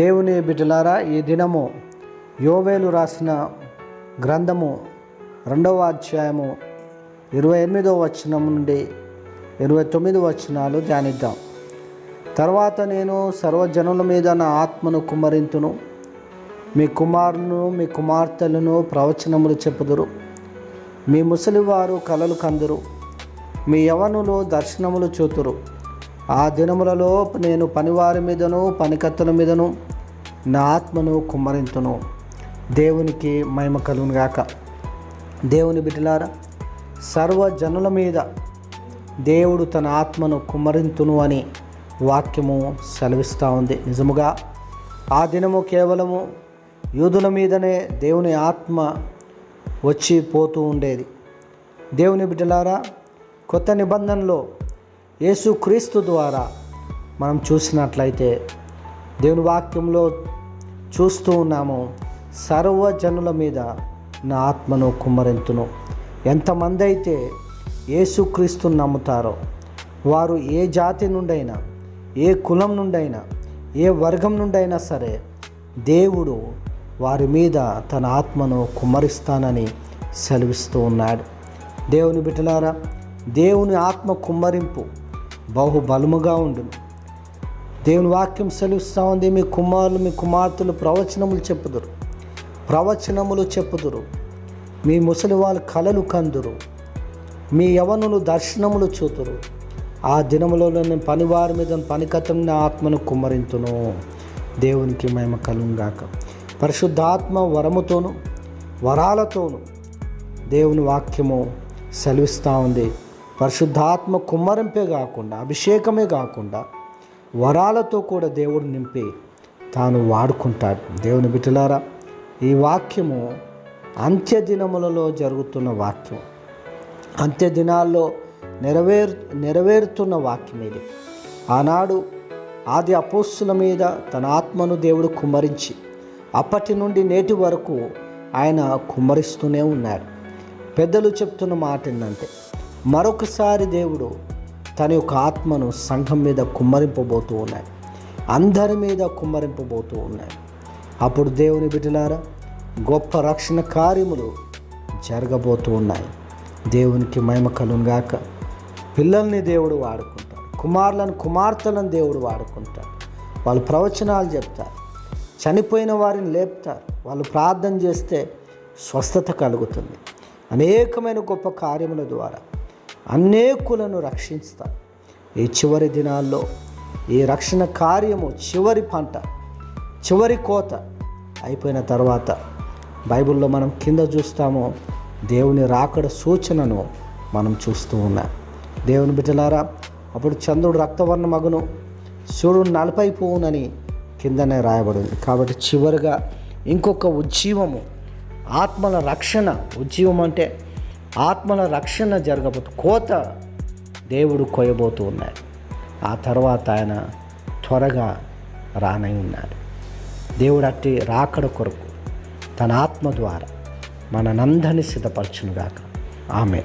దేవుని బిడ్డలారా ఈ దినము యోవేలు రాసిన గ్రంథము రెండవ అధ్యాయము ఇరవై ఎనిమిదవ వచనం నుండి ఇరవై తొమ్మిది వచనాలు ధ్యానిద్దాం. తర్వాత నేను సర్వజనుల మీద నా ఆత్మను కుమ్మరింతును మీ కుమారులను మీ కుమార్తెలను ప్రవచనములు చెప్పుదురు. మీ ముసలివారు కలలు కందురు మీ యవనులు దర్శనములు చూతురు. ఆ దినములలో నేను పనివారి మీదను పనికత్తుల మీదను నా ఆత్మను కుమ్మరింతును. దేవునికి మహిమ కలుగును గాక. దేవుని బిడ్డలారా సర్వజనుల మీద దేవుడు తన ఆత్మను కుమ్మరింతును అని వాక్యము సెలవిస్తూ ఉంది. నిజముగా ఆ దినము కేవలము యూదుల మీదనే దేవుని ఆత్మ వచ్చి పోతూ ఉండేది. దేవుని బిడ్డలారా కొత్త నిబంధనలో యేసుక్రీస్తు ద్వారా మనం చూసినట్లయితే దేవుని వాక్యంలో చూస్తూ ఉన్నాము సర్వజనుల మీద నా ఆత్మను కుమ్మరింతును. ఎంతమంది అయితే యేసుక్రీస్తుని నమ్ముతారో వారు ఏ జాతి నుండైనా ఏ కులం నుండైనా ఏ వర్గం నుండైనా సరే దేవుడు వారి మీద తన ఆత్మను కుమ్మరిస్తానని సెలవిస్తూ ఉన్నాడు. దేవుని బిడ్డలారా దేవుని ఆత్మ కుమ్మరింపు బహుబలముగా ఉండును. దేవుని వాక్యం సెలవిస్తూ ఉంది. మీ కుమారులు మీ కుమార్తెలు ప్రవచనములు చెప్పుదురు. ప్రవచనములు చెప్పుదురు. మీ ముసలి వాళ్ళు కలలు కందురు. మీ యవనులు దర్శనములు చూతురు. ఆ దినములో నేను పనివారి మీద పనికతం నా ఆత్మను కుమ్మరింతును. దేవునికి మేము కలుగాక పరిశుద్ధాత్మ వరముతోను వరాలతోను దేవుని వాక్యము సెలవిస్తూ ఉంది. పరిశుద్ధాత్మ కుమ్మరింపే కాకుండా అభిషేకమే కాకుండా వరాలతో కూడా దేవుడు నింపి తాను వాడుకుంటాడు. దేవుని బిడ్డలారా ఈ వాక్యము అంత్య దినములలో జరుగుతున్న వాక్యం. అంత్య దినాల్లో నెరవేరు నెరవేరుతున్న వాక్యం ఇది. ఆనాడు ఆది అపోస్తుల మీద తన ఆత్మను దేవుడు కుమ్మరించి అప్పటి నుండి నేటి వరకు ఆయన కుమ్మరిస్తూనే ఉన్నాడు. పెద్దలు చెప్తున్న మాట ఏంటంటే మరొకసారి దేవుడు తన యొక్క ఆత్మను సంఘం మీద కుమ్మరింపబోతూ ఉన్నాయి. అందరి మీద కుమ్మరింపబోతూ ఉన్నాయి. అప్పుడు దేవుని బిడ్డలారా గొప్ప రక్షణ కార్యములు జరగబోతూ ఉన్నాయి. దేవునికి మహిమ కలుగాక పిల్లల్ని దేవుడు వాడుకుంటాడు. కుమారులను కుమార్తెలను దేవుడు వాడుకుంటాడు. వాళ్ళు ప్రవచనాలు చెప్తారు. చనిపోయిన వారిని లేపుతారు. వాళ్ళు ప్రార్థన చేస్తే స్వస్థత కలుగుతుంది. అనేకమైన గొప్ప కార్యముల ద్వారా అనేకులను రక్షిస్తారు ఈ చివరి దినాల్లో ఈ రక్షణ కార్యము చివరి పంట చివరి కోత అయిపోయిన తర్వాత బైబిల్లో మనం కింద చూస్తాము దేవుని రాకడ సూచనను మనం చూస్తూ ఉన్నాం. దేవుని బిడ్డలారా అప్పుడు చంద్రుడు రక్తవర్ణ మగును సూర్యుడు నలపైపోవునని కిందనే రాయబడింది. కాబట్టి చివరిగా ఇంకొక ఉజ్జీవము ఆత్మల రక్షణ ఉజ్జీవం అంటే ఆత్మల రక్షణ జరగబోతు కోత దేవుడు కొయ్యబోతూ ఉన్నాడు. ఆ తర్వాత ఆయన త్వరగా రానై ఉన్నాడు. దేవుడు అట్టి రాకడ కొరకు తన ఆత్మ ద్వారా మనందరినీ సిద్ధపరచునుగాక. ఆమె